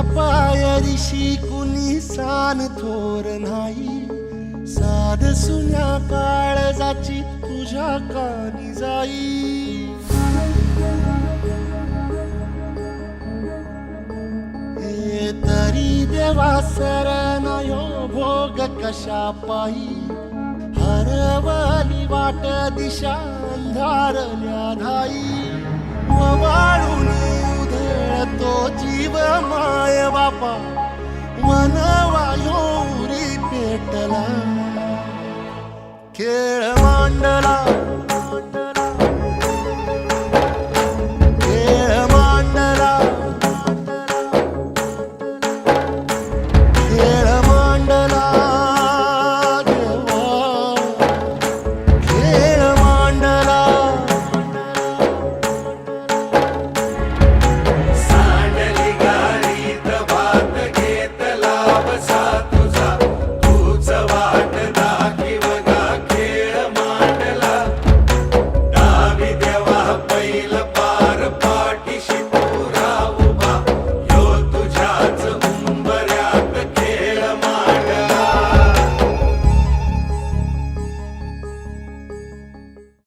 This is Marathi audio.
पाय ऋषी कुणी सान थोर नाही. साध सुन्या काळजाची तुझ्या कानी जाई. तरी देवा सरनायो भोग कशा पायी. हरवली वाट दिशा अंधारल्या धाई बाबा बापा वनवायोरी पेटला खेळ मांडला.